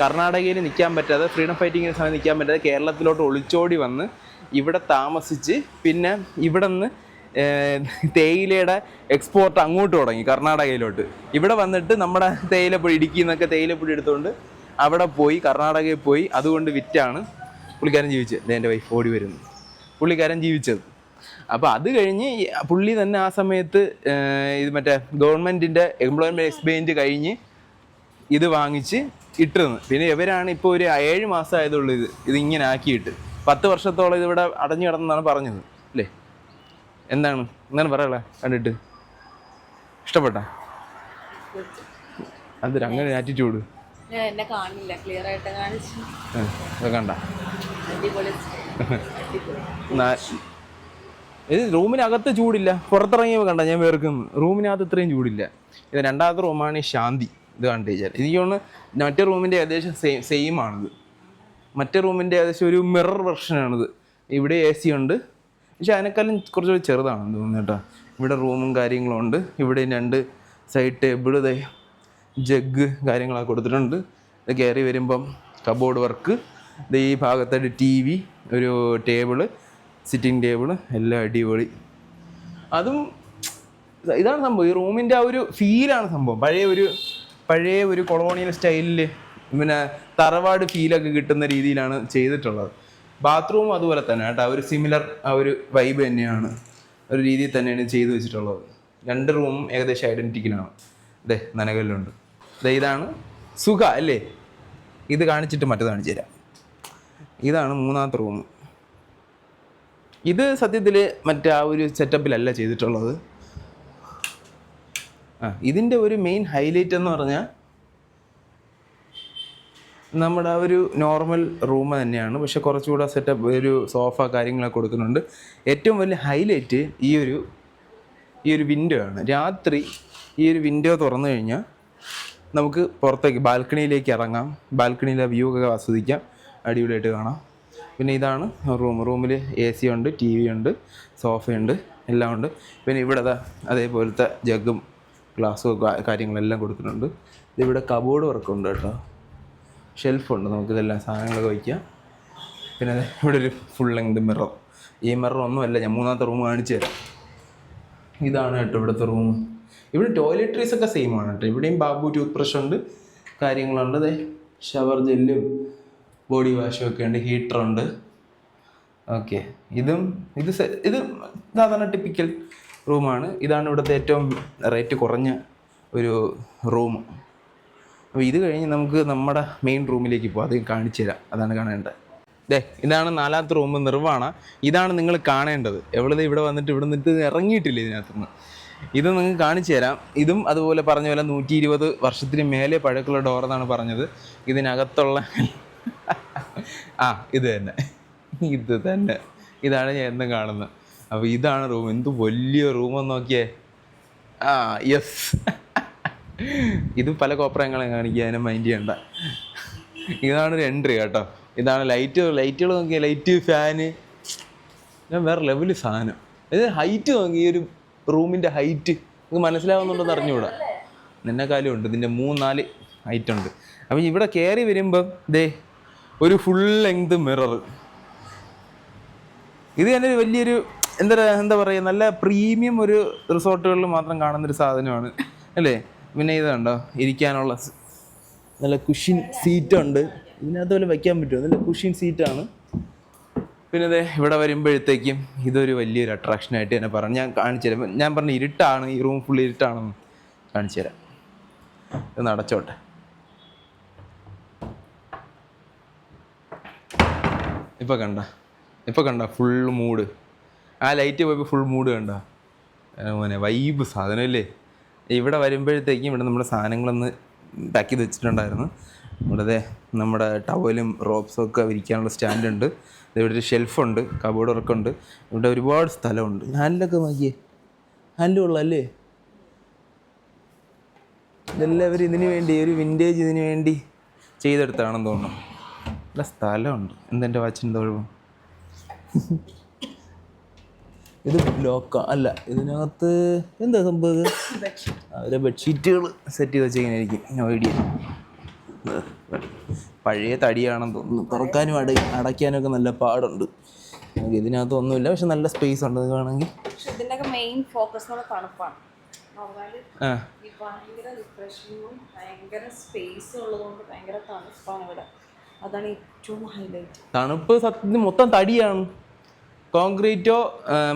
കർണാടകയിൽ നിൽക്കാൻ പറ്റാതെ ഫ്രീഡം ഫൈറ്റിങ്ങിന് സമയത്ത് നിൽക്കാൻ പറ്റാതെ കേരളത്തിലോട്ട് ഒളിച്ചോടി വന്ന് ഇവിടെ താമസിച്ച് പിന്നെ ഇവിടെ നിന്ന് തേയിലയുടെ എക്സ്പോർട്ട് അങ്ങോട്ട് തുടങ്ങി കർണാടകയിലോട്ട്. ഇവിടെ വന്നിട്ട് നമ്മുടെ തേയിലപ്പൊടി ഇടുക്കി നിന്നൊക്കെ തേയിലപ്പൊടി എടുത്തുകൊണ്ട് അവിടെ പോയി കർണാടകയിൽ പോയി അതുകൊണ്ട് വിറ്റാണ് പുള്ളിക്കാരൻ ജീവിച്ചത്. എന്റെ വൈഫ് ഓടി വരുന്നു. പുള്ളിക്കാരൻ ജീവിച്ചത്. അപ്പോൾ അത് കഴിഞ്ഞ് പുള്ളി തന്നെ ആ സമയത്ത് ഇത് മറ്റേ ഗവൺമെന്റിന്റെ എംപ്ലോയ്മെന്റ് എക്സ്പെയിന്റ് കഴിഞ്ഞ് ഇത് വാങ്ങിച്ച് ഇട്ടിരുന്നു. പിന്നെ ഇവരാണ് ഇപ്പോൾ ഒരു ഏഴ് മാസം ആയതുള്ളൂ ഇത് ഇതിങ്ങനെ ആക്കിയിട്ട്. പത്ത് വർഷത്തോളം ഇതിവിടെ അടഞ്ഞു കിടന്നെന്നാണ് പറഞ്ഞത്. എന്താണ്? എന്താണ് പറയാളെ കണ്ടിട്ട്. ഇഷ്ടപ്പെട്ട? അതൊരു അങ്ങനെ ആറ്റിറ്റ്യൂഡ് എന്നെ കാണില്ല. ക്ലിയർ ആയിട്ട് കാണിച്ചു. കണ്ട? ഇത് റൂമിനകത്ത് ചൂടില്ല. പുറത്തിറങ്ങിയപ്പോൾ കണ്ട ഞാൻ വേർക്കും. റൂമിനകത്ത് ഇത്രയും ചൂടില്ല. ഇത് രണ്ടാമത്തെ റൂമാണ് ശാന്തി. ഇത് കണ്ടു കഴിഞ്ഞാൽ എനിക്ക് തോന്നുന്നു മറ്റേ റൂമിന്റെ ഏകദേശം സെയിം സെയിം ആണിത്. മറ്റേ റൂമിന്റെ ഏകദേശം ഒരു മിറർ വെർഷനാണിത് ഇവിടെ എ സി ഉണ്ട്. പക്ഷെ അതിനേക്കാളും കുറച്ചുകൂടി ചെറുതാണെന്ന് തോന്നുന്നു കേട്ടോ. ഇവിടെ റൂമും കാര്യങ്ങളും ഉണ്ട്. ഇവിടെ രണ്ട് സൈഡ് ടേബിൾ ഇതേ ജഗ് കാര്യങ്ങളൊക്കെ കൊടുത്തിട്ടുണ്ട്. ഇത് കയറി വരുമ്പം കബോർഡ് വർക്ക് ഇത് ഈ ഭാഗത്തായിട്ട് ടി വി ഒരു ടേബിൾ സിറ്റിംഗ് ടേബിൾ എല്ലാം അടിപൊളി. അതും ഇതാണ് സംഭവം. ഈ റൂമിന്റെ ആ ഒരു ഫീലാണ് സംഭവം. പഴയ ഒരു പഴയ ഒരു കൊളോണിയൽ സ്റ്റൈലിൽ പിന്നെ തറവാട് ഫീലൊക്കെ കിട്ടുന്ന രീതിയിലാണ് ചെയ്തിട്ടുള്ളത്. ബാത്റൂം അതുപോലെ തന്നെ കേട്ടോ. ഒരു സിമിലർ ആ ഒരു വൈബ് തന്നെയാണ്. ഒരു രീതിയിൽ തന്നെയാണ് ചെയ്തു വെച്ചിട്ടുള്ളത്. രണ്ട് റൂമും ഏകദേശം ഐഡന്റിക്കലാണ് അതെ നനകല്ലുണ്ട്. അതെ ഇതാണ് സുഖ അല്ലേ? ഇത് കാണിച്ചിട്ട് മറ്റത് കാണിച്ചു തരാം. ഇതാണ് മൂന്നാമത്തെ റൂം ഇത് സത്യത്തിൽ മറ്റേ ആ ഒരു സെറ്റപ്പിലല്ല ചെയ്തിട്ടുള്ളത്. ആ ഇതിന്റെ ഒരു മെയിൻ ഹൈലൈറ്റ് എന്ന് പറഞ്ഞാൽ നമ്മുടെ ഒരു നോർമൽ റൂം തന്നെയാണ്. പക്ഷെ കുറച്ചുകൂടെ സെറ്റപ്പ് ഒരു സോഫ കാര്യങ്ങളൊക്കെ കൊടുക്കുന്നുണ്ട്. ഏറ്റവും വലിയ ഹൈലൈറ്റ് ഈ ഒരു ഈ ഒരു വിൻഡോ ആണ്. രാത്രി ഈ ഒരു വിൻഡോ തുറന്നു കഴിഞ്ഞാൽ നമുക്ക് പുറത്തേക്ക് ബാൽക്കണിയിലേക്ക് ഇറങ്ങാം. ബാൽക്കണിയിലെ വ്യൂ ഒക്കെ ആസ്വദിക്കാം. അടിപൊളിയായിട്ട് കാണാം. പിന്നെ ഇതാണ് റൂം റൂമിൽ എ സി ഉണ്ട് ടി വി ഉണ്ട് സോഫയുണ്ട് എല്ലാം ഉണ്ട്. പിന്നെ ഇവിടെ അതേപോലത്തെ ജഗും ഗ്ലാസ്സും കാര്യങ്ങളെല്ലാം കൊടുക്കുന്നുണ്ട്. ഇതിവിടെ കബോർഡ് വർക്കുണ്ട് കേട്ടോ. ഷെൽഫുണ്ട്. നമുക്കിതെല്ലാം സാധനങ്ങളൊക്കെ വയ്ക്കാം. പിന്നെ ഇവിടെ ഒരു ഫുൾ ലെങ്ത് മിറർ ഈ മിറർ ഒന്നുമല്ല ഞാൻ മൂന്നാമത്തെ റൂം കാണിച്ചു തരാം. ഇതാണ് കേട്ടോ ഇവിടുത്തെ റൂം ഇവിടെ ടോയ്ലറ്ററീസ് ഒക്കെ സെയിം ആണ് കേട്ടോ. ഇവിടെയും ബാബു ടൂത്ത് ബ്രഷ് ഉണ്ട് കാര്യങ്ങളുണ്ട്. അതെ ഷവർ ജെല്ലും ബോഡി വാഷും ഒക്കെ ഉണ്ട് ഹീറ്ററുണ്ട് ഓക്കെ ഇതും ഇത് ഇത് സാധാരണ ടിപ്പിക്കൽ റൂമാണ് ഇതാണ് ഇവിടുത്തെ ഏറ്റവും റേറ്റ് കുറഞ്ഞ ഒരു റൂം അപ്പോൾ ഇത് കഴിഞ്ഞ് നമുക്ക് നമ്മുടെ മെയിൻ റൂമിലേക്ക് പോകാം അത് കാണിച്ചു തരാം. അതാണ് കാണേണ്ടത്. ദേ ഇതാണ് നാലാമത്തെ റൂം നിർവാണ. ഇതാണ് നിങ്ങൾ കാണേണ്ടത്. എവിടെ ഇവിടെ വന്നിട്ട് ഇവിടെ നിന്നിട്ട് ഇറങ്ങിയിട്ടില്ല ഇതിനകത്തുനിന്ന്? ഇത് നിങ്ങൾക്ക് കാണിച്ചു തരാം. ഇതും അതുപോലെ പറഞ്ഞ പോലെ നൂറ്റി ഇരുപത് വർഷത്തിന് മേലെ പഴക്കമുള്ള ഡോർ എന്നാണ് പറഞ്ഞത്. ഇതിനകത്തുള്ള ആ ഇത് തന്നെ. ഇത് തന്നെ. ഇതാണ് ഞാൻ എന്നും കാണുന്നത്. അപ്പോൾ ഇതാണ് റൂം എന്ത് വലിയ റൂമെന്ന് നോക്കിയേ. ആ യെസ് ഇത് പല കോപ്രങ്ങളെ കാണിക്കുക അതിനെ മൈൻഡ് ചെയ്യണ്ട. ഇതാണ് ഒരു എൻട്രി കേട്ടോ. ഇതാണ് ലൈറ്റ് ലൈറ്റുകൾ നോക്കിയാൽ ലൈറ്റ് ഫാന് ഞാൻ വേറെ ലെവൽ സാധനം. ഇത് ഹൈറ്റ് നോക്കി ഈ ഒരു റൂമിന്റെ ഹൈറ്റ് നിങ്ങൾക്ക് മനസ്സിലാവുന്നുണ്ടെന്ന് അറിഞ്ഞുകൂടാ? നിന്നെ കാലം ഉണ്ട്. ഇതിന്റെ മൂന്നാൽ ഹൈറ്റ് ഉണ്ട്. അപ്പം ഇവിടെ കയറി വരുമ്പം ദേ ഒരു ഫുൾ ലെങ്ത് മിറർ ഇത് തന്നെ ഒരു വലിയൊരു എന്താ എന്താ പറയുക നല്ല പ്രീമിയം ഒരു റിസോർട്ടുകളിൽ മാത്രം കാണുന്നൊരു സാധനമാണ്. അല്ലേ? പിന്നെ ഇത് കണ്ടോ? ഇരിക്കാനുള്ള നല്ല കുഷിൻ സീറ്റുണ്ട് ഇതിനകത്ത് പോലെ വയ്ക്കാൻ പറ്റുമോ? നല്ല കുഷിൻ സീറ്റാണ് പിന്നെ അതെ ഇവിടെ വരുമ്പോഴത്തേക്കും ഇതൊരു വലിയൊരു അട്രാക്ഷനായിട്ട് തന്നെ പറഞ്ഞു. ഞാൻ കാണിച്ചു തരാം. ഞാൻ പറഞ്ഞ ഇരുട്ടാണ്. ഈ റൂം ഫുൾ ഇരുട്ടാണെന്ന് കാണിച്ചു തരാം. ഇത് നടച്ചോട്ടെ. ഇപ്പം കണ്ട? ഇപ്പം കണ്ട? ഫുൾ മൂഡ് ആ ലൈറ്റ് പോയപ്പോൾ ഫുൾ മൂഡ് കണ്ട? മോനെ വൈബ് സാധനമല്ലേ? ഇവിടെ വരുമ്പോഴത്തേക്കും ഇവിടെ നമ്മുടെ സാധനങ്ങളൊന്ന് പാക്ക് ചെയ്ത് വെച്ചിട്ടുണ്ടായിരുന്നു. ഇവിടെ നമ്മുടെ ടവലും റോപ്സും ഒക്കെ വിരിക്കാനുള്ള സ്റ്റാൻഡുണ്ട് ഇവിടെ ഒരു ഷെൽഫുണ്ട് കബോർഡ് ഒക്കെ ഉണ്ട്. ഇവിടെ ഒരുപാട് സ്ഥലമുണ്ട്. ഹാൻഡിലൊക്കെ നോക്കിയേ. ഹാൻഡിൽ കൊള്ളാം ഇതെല്ലാവരും ഇതിനു വേണ്ടി ഒരു വിന്റേജ് ഇതിനു വേണ്ടി ചെയ്തെടുത്താണെന്ന് തോന്നുന്നു. നല്ല സ്ഥലമുണ്ട്. എന്തെന്റെ വാച്ചിന്റെ കുഴപ്പം ഇത് ലോക്ക അല്ല ഇതിനകത്ത് എന്താ സംഭവം അവരെ ബെഡ്ഷീറ്റുകൾ സെറ്റ് ചെയ്ത് വെച്ചിങ്ങനെ ഇരിക്കും ഐഡിയ പഴയ തടിയാണെന്ന് തോന്നുന്നു. തുറക്കാനും അട അടയ്ക്കാനൊക്കെ നല്ല പാടുണ്ട്. നമുക്ക് ഇതിനകത്ത് ഒന്നുമില്ല പക്ഷെ നല്ല സ്പേസ് ഉണ്ട്. ഇതിന്റെയൊക്കെ മെയിൻ ഫോക്കസ് തണുപ്പാണ്. ഭയങ്കര റിഫ്രഷിങ്ങും ഭയങ്കര സ്പേസും ഉള്ളതുകൊണ്ട് ഭയങ്കര തണുപ്പാണ് ഇവിടെ. അതാണ് ഏറ്റവും ഹൈലൈറ്റ് തണുപ്പ് സത്യത്തിൽ മൊത്തം തടിയാണ്. കോൺക്രീറ്റോ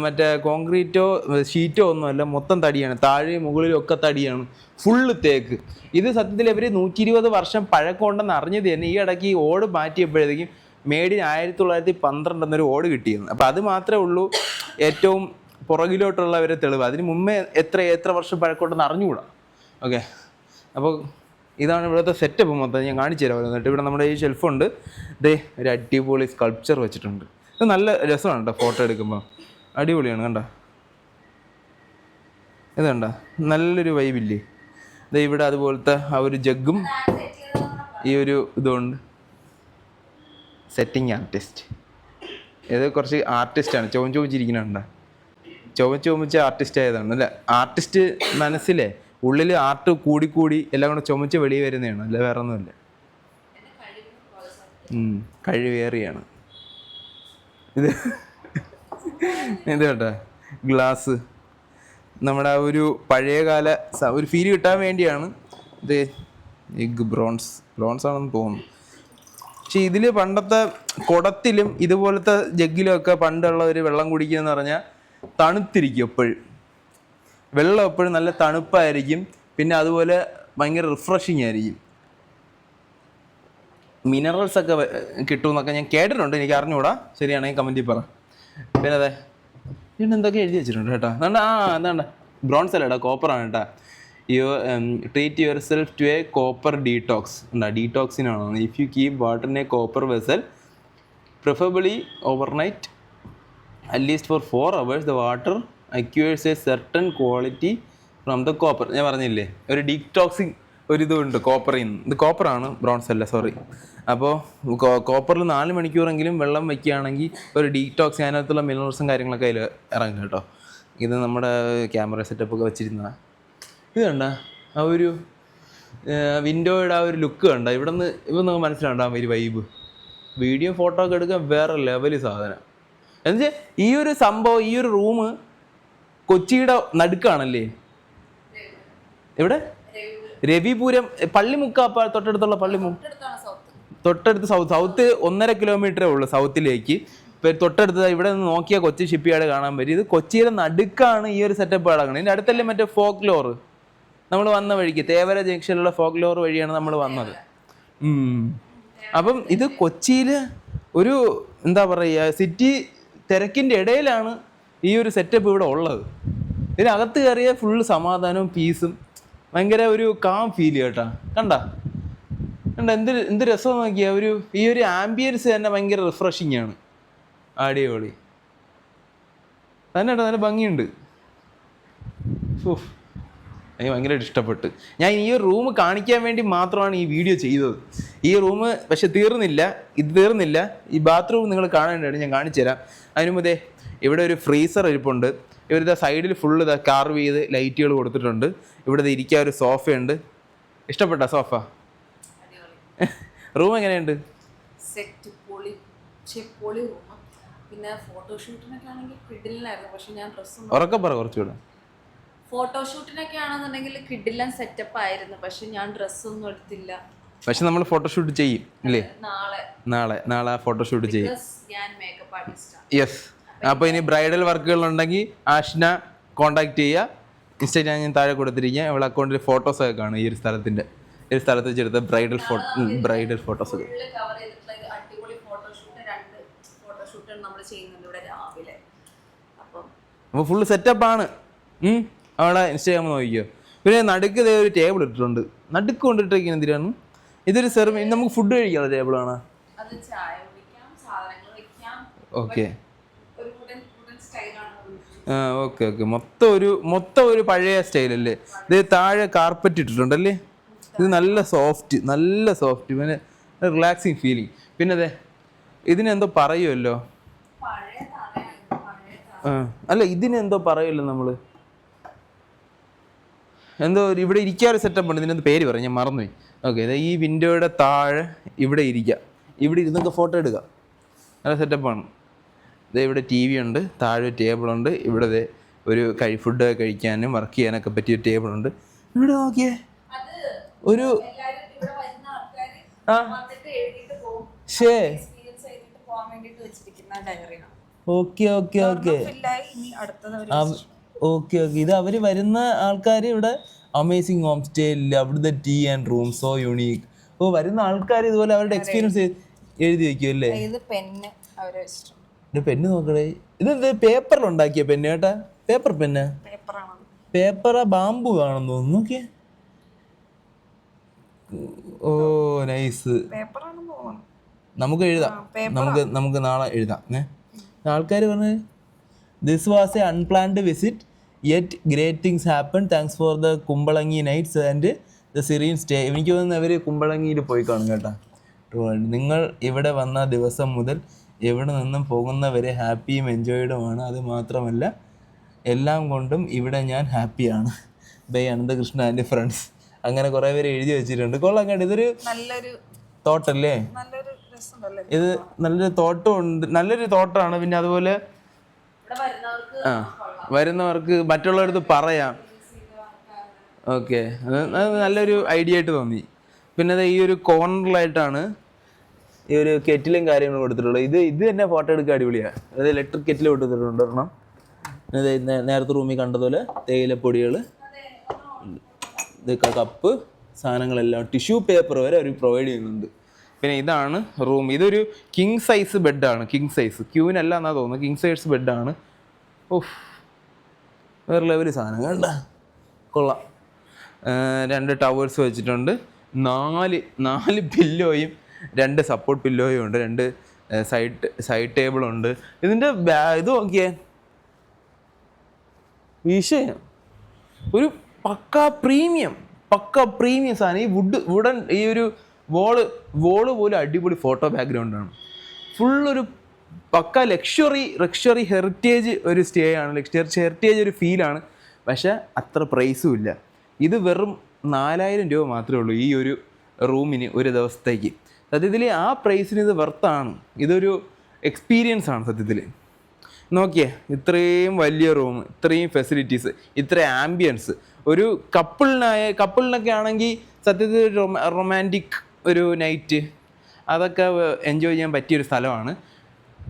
മറ്റേ കോൺക്രീറ്റോ ഷീറ്റോ ഒന്നുമല്ല മൊത്തം തടിയാണ്. താഴെയും മുകളിലും ഒക്കെ തടിയാണ്. ഫുള്ള് തേക്ക്. ഇത് സത്യത്തിൽ ഇവർ നൂറ്റി ഇരുപത് വർഷം പഴക്കമുണ്ടെന്ന് അറിഞ്ഞത് തന്നെ ഈ ഇടയ്ക്ക് ഈ ഓട് മാറ്റിയപ്പോഴത്തേക്കും മേഡിന് ആയിരത്തി തൊള്ളായിരത്തി പന്ത്രണ്ട് എന്നൊരു ഓട് കിട്ടിയിരുന്നു. അപ്പോൾ അത് മാത്രമേ ഉള്ളൂ ഏറ്റവും പുറകിലോട്ടുള്ള ഒരു തെളിവ്. അതിന് മുമ്പേ എത്ര എത്ര വർഷം പഴക്കമുണ്ടെന്ന് അറിഞ്ഞുകൂടാ. ഓക്കെ അപ്പോൾ ഇതാണ് ഇവിടുത്തെ സെറ്റപ്പ് മൊത്തം. ഞാൻ കാണിച്ചു തരാം എന്നിട്ട് ഇവിടെ നമ്മുടെ ഈ ഷെൽഫുണ്ട് ദേ ഒരു അടിപൊളി സ്കൾപ്ചർ വെച്ചിട്ടുണ്ട്. ഇത് നല്ല രസമാണ് കേട്ടോ ഫോട്ടോ എടുക്കുമ്പോൾ അടിപൊളിയാണ് കണ്ട? ഇത് കണ്ട? നല്ലൊരു വൈബില്ലേ ഇത് ഇവിടെ അതുപോലത്തെ ആ ഒരു ജഗ്ഗും ഈ ഒരു ഇതുകൊണ്ട് സെറ്റിംഗ് ആർട്ടിസ്റ്റ് ഇത് കുറച്ച് ആർട്ടിസ്റ്റാണ് ചോം ചോദിച്ചിരിക്കുന്നുണ്ട ചുമച്ച് ചുമച്ച് ആർട്ടിസ്റ്റ് ആയതാണ് അല്ല? ആർട്ടിസ്റ്റ് മനസ്സിലെ ഉള്ളിൽ ആർട്ട് കൂടിക്കൂടി എല്ലാം കൂടെ ചുമച്ച് വെളിയിൽ വരുന്നതാണ് അല്ല? വേറെ ഒന്നുമില്ല കഴിവേറിയാണ്. ഇത് എന്ത് കേട്ടാ ഗ്ലാസ്. നമ്മുടെ ആ ഒരു പഴയകാല ഒരു ഫീൽ കിട്ടാൻ വേണ്ടിയാണ് ഇത് എഗ് ബ്രോൺസ് ബ്രോൺസ് ആണെന്ന് തോന്നുന്നു. പക്ഷെ ഇതിൽ പണ്ടത്തെ കുടത്തിലും ഇതുപോലത്തെ ജഗ്ഗിലും ഒക്കെ ഒരു വെള്ളം കുടിക്കുകയെന്ന് പറഞ്ഞാൽ തണുത്തിരിക്കും എപ്പോഴും. വെള്ളം എപ്പോഴും നല്ല തണുപ്പായിരിക്കും. പിന്നെ അതുപോലെ ഭയങ്കര റിഫ്രഷിങ് ആയിരിക്കും. മിനറൽസ് ഒക്കെ കിട്ടുമെന്നൊക്കെ ഞാൻ കേട്ടിട്ടുണ്ട്. എനിക്ക് അറിഞ്ഞുകൂടാ ശരിയാണെങ്കിൽ കമന്റിൽ പറ. പിന്നെ അതെ ഇവിടെ എന്തൊക്കെ എഴുതി വെച്ചിട്ടുണ്ട് കേട്ടോ. എന്നാ ആ എന്താണ്ട ബ്രോൺസ് അല്ലേ കോപ്പർ ആണ് കേട്ടോ you treat yourself to a copper detox ഉണ്ടാ ഡീടോക്സിനാണോ if you keep water in a copper vessel preferably overnight at least four four hours the water acquires a certain quality from the copper ഞാൻ പറഞ്ഞില്ലേ? ഒരു ഡീറ്റോക്സിങ് ഒരു ഇതുണ്ട് കോപ്പറിൽ നിന്ന് ഇത് കോപ്പറാണ് ബ്രോൺസ് അല്ല സോറി. അപ്പോൾ കോപ്പറിൽ നാല് മണിക്കൂറെങ്കിലും വെള്ളം വയ്ക്കുകയാണെങ്കിൽ ഒരു ഡീറ്റോക്സ് അതിനകത്തുള്ള മിനറൽസും കാര്യങ്ങളൊക്കെ അതിൽ ഇറങ്ങും കേട്ടോ. ഇത് നമ്മുടെ ക്യാമറ സെറ്റപ്പ് ഒക്കെ വെച്ചിരുന്ന ഇത് കണ്ട ആ ഒരു വിൻഡോയുടെ ആ ഒരു ലുക്ക് കണ്ട. ഇവിടെ നിന്ന് ഇവ നമുക്ക് ആ ഒരു വൈബ്. വീഡിയോ ഫോട്ടോ ഒക്കെ എടുക്കാൻ വേറെ ലെവൽ സാധനം. എന്നുവെച്ചാൽ ഈ ഒരു സംഭവം ഈ ഒരു റൂം കൊച്ചിയുടെ നടുക്കാണല്ലേ? എവിടെ? രവിപുരം പള്ളിമുക്കാപ്പ തൊട്ടടുത്തുള്ള പള്ളിമു തൊട്ടടുത്ത് സൗത്ത് സൗത്ത് ഒന്നര കിലോമീറ്ററേ ഉള്ളൂ സൗത്തിലേക്ക്. ഇപ്പം തൊട്ടടുത്ത് ഇവിടെ നിന്ന് നോക്കിയാൽ കൊച്ചി ഷിപ്പ്യാർഡ് കാണാൻ പറ്റും. ഇത് കൊച്ചിയുടെ നടുക്കാണ് ഈ ഒരു സെറ്റപ്പ് കിടക്കുന്നത് ഇതിന്റെ അടുത്തല്ലേ മറ്റേ ഫോക്ക് ലോറ് നമ്മൾ വന്ന വഴിക്ക് തേവര ജംഗ്ഷനിലുള്ള ഫോക്ക് ലോറ് വഴിയാണ് നമ്മൾ വന്നത്. അപ്പം ഇത് കൊച്ചിയിൽ ഒരു എന്താ പറയുക സിറ്റി തിരക്കിന്റെ ഇടയിലാണ് ഈ ഒരു സെറ്റപ്പ് ഇവിടെ ഉള്ളത്. ഇതിനകത്ത് കയറിയ ഫുള്ള് സമാധാനവും പീസും ഭയങ്കര ഒരു കാം ഫീൽ കേട്ടാ. കണ്ട? കണ്ട എന്ത് എന്ത് രസം നോക്കിയാ? ഒരു ഈ ഒരു ആംബിയൻസ് തന്നെ ഭയങ്കര റിഫ്രഷിങ് ആണ്. അടിപൊളി. തന്നെ കേട്ടോ നല്ല ഭംഗിയുണ്ട്. എനിക്ക് ഭയങ്കരമായിട്ട് ഇഷ്ടപ്പെട്ടു. ഞാൻ ഈ ഒരു റൂം കാണിക്കാൻ വേണ്ടി മാത്രമാണ് ഈ വീഡിയോ ചെയ്തത്. ഈ റൂം പക്ഷെ തീർന്നില്ല. ഇത് തീർന്നില്ല. ഈ ബാത്റൂം നിങ്ങൾ കാണേണ്ടതാണ് ഞാൻ കാണിച്ചു തരാം അതിനുമുതേ ഇവിടെ ഒരു ഫ്രീസർ ഇരിപ്പുണ്ട്. ഇവരിതാ സൈഡിൽ ഫുള്ള് ഇതാ കാർവ് ചെയ്ത് ലൈറ്റുകൾ കൊടുത്തിട്ടുണ്ട്. ഇവിടെ ഇരിക്കാൻ ഒരു സോഫയുണ്ട് ഇഷ്ടപ്പെട്ട സോഫ റൂം എങ്ങനെയുണ്ട്? സെറ്റ് പൊളി പൊളി റൂം പിന്നെ ഫോട്ടോഷൂട്ടിനൊക്കെ ആണെങ്കിൽ കിഡിലായിരുന്നു പക്ഷെ ഞാൻ ഡ്രസ്സ് ഉറക്കം പറ കുറച്ചുകൂടെ. ഫോട്ടോഷൂട്ടിനൊക്കെ ആണെന്നുണ്ടെങ്കിൽ കിഡിലൻ സെറ്റപ്പ് ആയിരുന്നു. പക്ഷെ ഞാൻ ഡ്രസ്സൊന്നും എടുത്തില്ല. പക്ഷെ നമ്മൾ ഫോട്ടോഷൂട്ട് ചെയ്യും ഇല്ലേ? നാളെ. നാളെ നാളെ ഫോട്ടോഷൂട്ട് ചെയ്യും. ഞാൻ മേക്കപ്പ് ആർട്ടിസ്റ്റ് യെസ് അപ്പോൾ ഇനി ബ്രൈഡൽ വർക്കുകൾ ഉണ്ടെങ്കിൽ ആഷ്ന കോണ്ടാക്ട് ചെയ്യുക. ഇൻസ്റ്റാഗ്രാം ഞാൻ താഴെ കൊടുത്തിരിക്കുക. ഇവിടെ അക്കൗണ്ടിൽ ഫോട്ടോസൊക്കെ കാണും ഈ ഒരു സ്ഥലത്തിന്റെ ഈ സ്ഥലത്ത് വെച്ചെടുത്ത ബ്രൈഡൽ ഫോട്ടോ ബ്രൈഡൽ ഫോട്ടോസ് ഒക്കെ. ഫുള്ള് കവർ ചെയ്തിട്ടുള്ള അടിപൊളി ഫോട്ടോഷൂട്ട് രണ്ട് ഫോട്ടോഷൂട്ട് നമ്മൾ ചെയ്യുന്നുണ്ട് ഇവിടെ രാവിലെ. അപ്പം അപ്പോൾ ഫുള്ള് സെറ്റപ്പാണ് അവളെ ഇൻസ്റ്റാഗ്രാം നോക്കിയോ പിന്നെ നടുക്ക് ഇതേ ഒരു ടേബിൾ ഇട്ടിട്ടുണ്ട്. നടുക്ക് കൊണ്ടിട്ടിരിക്കുന്ന എന്തിനാണ്? ഇതൊരു സെർവ് നമുക്ക് ഫുഡ് കഴിക്കാനുള്ള ടേബിളാണ് ഓക്കെ ഒരു വുഡൻ വുഡൻ സ്റ്റൈലാണ് ആ ഓക്കെ ഓക്കെ. മൊത്തം ഒരു മൊത്തം ഒരു പഴയ സ്റ്റൈലല്ലേ? ഇത് താഴെ കാർപ്പറ്റ് ഇട്ടിട്ടുണ്ടല്ലേ? ഇത് നല്ല സോഫ്റ്റ് നല്ല സോഫ്റ്റ് പിന്നെ റിലാക്സിങ് ഫീലിംഗ് പിന്നെ അതെ ഇതിനെന്തോ പറയുമല്ലോ അല്ല ഇതിനെന്തോ പറയുമല്ലോ നമ്മൾ എന്തോ ഇവിടെ ഇരിക്കാറ് സെറ്റപ്പ് ഉണ്ട്. ഇതിനെന്ത് പേര് പറയും ഞാൻ മറന്നുപോയി. ഓക്കെ ഈ വിൻഡോയുടെ താഴെ ഇവിടെ ഇരിക്കുക ഇവിടെ ഇരുന്നൊക്കെ ഫോട്ടോ എടുക്കുക നല്ല സെറ്റപ്പാണ് ഇത് ഇവിടെ ടി വി ഉണ്ട് താഴെ ടേബിൾ ഉണ്ട്. ഇവിടെ ദേ ഒരു കഴി ഫുഡ് കഴിക്കാനും വർക്ക് ചെയ്യാനൊക്കെ പറ്റിയ ടേബിൾ ഉണ്ട്. ഇവിടെ നോക്കിയേ. ഒരു ആ. ഡയറിയാണ് okay okay okay. Okay okay. ഇത് അവർ വരുന്ന ആൾക്കാർ ഇവിടെ അമേസിങ് ഹോം സ്റ്റേ ഇല്ല അവിടുത്തെ tea and room so unique ഓ വരുന്ന ആൾക്കാർ ഇതുപോലെ അവരുടെ എക്സ്പീരിയൻസ് എഴുതി വെക്കും അല്ലേ പെന്ന് വെച്ചിട്ടുണ്ട് പെണ്ണ് നോക്കണേ. ഇത് പേപ്പറിലുണ്ടാക്കിയ പെണ്ണ് കേട്ടാ. പേപ്പർ പെണ്ണ്. പേപ്പർ ബാമ്പു ആണെന്ന് തോന്നുന്നു. നോക്കിയേ. ഓ നൈസ് നമുക്ക് എഴുതാം. നമുക്ക് നമുക്ക് നാളെ എഴുതാം. ഏ ആൾക്കാർ പറഞ്ഞ് this was a unplanned visit yet great things happen thanks for the Kumbalangi nights and the Syrian stay എനിക്ക് തോന്നുന്നു അവർ കുമ്പളങ്ങിയിൽ പോയി കാണും കേട്ടോ. നിങ്ങൾ ഇവിടെ വന്ന ദിവസം മുതൽ എവിടെ നിന്നും പോകുന്നവരെ ഹാപ്പിയും എൻജോയ്ഡുമാണ്. അത് മാത്രമല്ല എല്ലാം കൊണ്ടും ഇവിടെ ഞാൻ ഹാപ്പിയാണ്. By Ananthakrishna and friends. അങ്ങനെ കുറേ പേര് എഴുതി വെച്ചിട്ടുണ്ട്. കൊള്ളാം കേട്ടോ. ഇതൊരു നല്ലൊരു തോട്ടല്ലേ? ഇത് നല്ലൊരു തോട്ടം ഉണ്ട് നല്ലൊരു തോട്ടമാണ് പിന്നെ അതുപോലെ ഇവിടെ വരുന്നവർക്ക് ആ വരുന്നവർക്ക് മറ്റുള്ളവരടുത്ത് പറയാം. ഓക്കെ. അത് നല്ലൊരു ഐഡിയ ആയിട്ട് തോന്നി. പിന്നെ ദേ ഈ ഒരു കോർണറിലായിട്ടാണ് ഈ ഒരു കെറ്റിലും കാര്യങ്ങളും കൊടുത്തിട്ടുള്ളത് ഇത് ഇത് തന്നെ ഫോട്ടോ എടുക്കാൻ അടിപൊളിയാണ് അതായത് ഇലക്ട്രിക് കെറ്റിൽ കൊടുത്തിട്ടുണ്ട് ഒരെണ്ണം നേരത്തെ റൂമിൽ കണ്ടതുപോലെ തേയിലപ്പൊടികൾ ഇത് കപ്പ് സാധനങ്ങളെല്ലാം ടിഷ്യൂ പേപ്പർ വരെ അവർ പ്രൊവൈഡ് ചെയ്യുന്നുണ്ട്. പിന്നെ ഇതാണ് റൂം. ഇതൊരു കിങ് സൈസ് ബെഡാണ് കിങ് സൈസ് ക്യൂവിനല്ല എന്നാ തോന്നുന്നത് കിങ് സൈസ് ബെഡാണ് ഓഫ് വേറെ ലെവൽ സാധനം കണ്ട. കൊള്ളാം. രണ്ട് ടവേഴ്സ് വെച്ചിട്ടുണ്ട്. നാല് നാല് പില്ലോയും രണ്ട് സപ്പോർട്ട് പില്ലോയും ഉണ്ട് രണ്ട് സൈഡ് സൈഡ് ടേബിളുണ്ട് ഇതിന്റെ ബാ- ഇത് നോക്കിയേ. വിഷയം ഒരു പക്ക പ്രീമിയം പക്ക പ്രീമിയം സാധനം. ഈ വുഡ് വുഡൻ ഈ ഒരു വോൾ വോൾ പോലും അടിപൊളി ഫോട്ടോ ബാക്ക്ഗ്രൗണ്ടാണ് ഫുൾ ഒരു പക്ക ലക്ഷറി ലക്ഷറി ഹെറിറ്റേജ് ഒരു സ്റ്റേ ആണ്. ലക്ഷറി ഹെറിറ്റേജ് ഒരു ഫീലാണ് പക്ഷേ അത്ര പ്രൈസും ഇല്ല. ഇത് വെറും നാലായിരം രൂപ മാത്രമേ ഉള്ളൂ ഈ ഒരു റൂമിന് ഒരു ദിവസത്തേക്ക്. സത്യത്തിൽ ആ പ്രൈസിന് ഇത് വെർത്താണ് ഇതൊരു എക്സ്പീരിയൻസ് ആണ് സത്യത്തിൽ. നോക്കിയേ ഇത്രയും വലിയ റൂം ഇത്രയും ഫെസിലിറ്റീസ് ഇത്ര ആംബിയൻസ് ഒരു കപ്പിളിനായ കപ്പിളിനൊക്കെ ആണെങ്കിൽ സത്യത്തിൽ റൊമാന്റിക് ഒരു നൈറ്റ് അതൊക്കെ എൻജോയ് ചെയ്യാൻ പറ്റിയൊരു സ്ഥലമാണ്.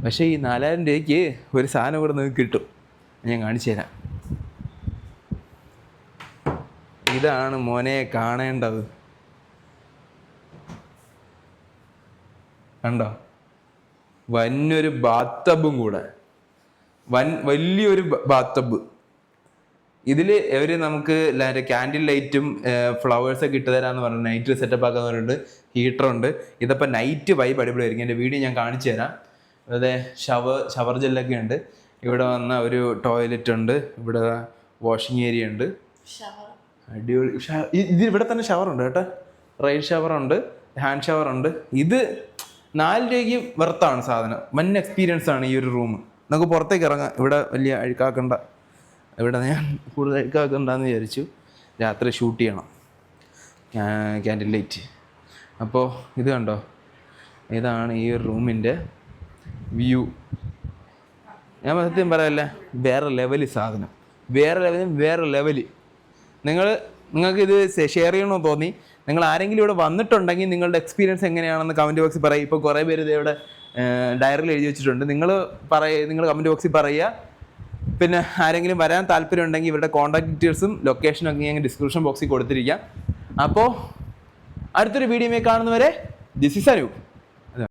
പക്ഷേ ഈ നാലായിരം രൂപയ്ക്ക് ഒരു സാധനം ഇവിടെ നിങ്ങൾക്ക് കിട്ടും. ഞാൻ കാണിച്ചു തരാം. ഇതാണ് മോനെ കാണേണ്ടത്. കണ്ടോ? വന്നൊരു ബാത്തബും കൂടെ. വൻ വലിയൊരു ബാത്തബ്. ഇതിൽ ഇവർ നമുക്ക് ക്യാൻഡിൽ ലൈറ്റും ഫ്ലവേഴ്സൊക്കെ ഇട്ട് തരാമെന്ന് പറഞ്ഞു നൈറ്റ് സെറ്റപ്പ് ആക്കാന്ന് പറഞ്ഞിട്ടുണ്ട്. ഹീറ്ററുണ്ട് ഇതപ്പോൾ നൈറ്റ് വൈബ് അടിപൊളിയായിരിക്കും. എന്റെ വീഡിയോ ഞാൻ കാണിച്ചു തരാം. അതെ ഷവർ ഷവർ ജെല്ലൊക്കെ ഉണ്ട്. ഇവിടെ വന്ന ഒരു ടോയ്ലറ്റ് ഉണ്ട്. ഇവിടെ വാഷിംഗ് ഏരിയ ഉണ്ട്. അടിപൊളി ഇത് ഇവിടെ തന്നെ ഷവർ ഉണ്ട് കേട്ടോ. റെയിൽ ഷവർ ഉണ്ട് ഹാൻഡ് ഷവർ ഉണ്ട്. ഇത് നാല് രൂപയ്ക്ക് വെർത്താണ് സാധനം. വൻ എക്സ്പീരിയൻസ് ആണ് ഈ ഒരു റൂം നമുക്ക് പുറത്തേക്ക് ഇറങ്ങാം. ഇവിടെ വലിയ അഴുക്കാക്കണ്ട. ഇവിടെ ഞാൻ കൂടുതൽ അഴുക്കാക്കണ്ടെന്ന് വിചാരിച്ചു. രാത്രി ഷൂട്ട് ചെയ്യണം. ക്യാൻഡിൽ ലൈറ്റ് അപ്പോൾ ഇത് കണ്ടോ? ഇതാണ് ഈ ഒരു റൂമിന്റെ വ്യൂ ഞാൻ സത്യം പറയല്ലേ വേറെ ലെവൽ സാധനം. വേറെ ലെവലും വേറെ ലെവൽ നിങ്ങൾ നിങ്ങൾക്ക് ഇത് ഷെയർ ചെയ്യണമെന്ന് തോന്നി. നിങ്ങൾ ആരെങ്കിലും ഇവിടെ വന്നിട്ടുണ്ടെങ്കിൽ നിങ്ങളുടെ എക്സ്പീരിയൻസ് എങ്ങനെയാണെന്ന് കമന്റ് ബോക്സിൽ പറയുക ഇപ്പോൾ കുറേ പേര് ഇവിടെ ഡയറിയിൽ എഴുതി വെച്ചിട്ടുണ്ട്. നിങ്ങൾ പറയ നിങ്ങൾ കമന്റ് ബോക്സിൽ പറയുക. പിന്നെ ആരെങ്കിലും വരാൻ താല്പര്യം ഉണ്ടെങ്കിൽ ഇവരുടെ കോൺടാക്ട് ഡീറ്റെയിൽസും ലൊക്കേഷനും ഒക്കെ ഞാൻ ഡിസ്ക്രിപ്ഷൻ ബോക്സിൽ കൊടുത്തിരിക്കാം. അപ്പോൾ അടുത്തൊരു വീഡിയോയിൽ കാണുന്നവരെ ദിസ് ഇസ് അനൂപ്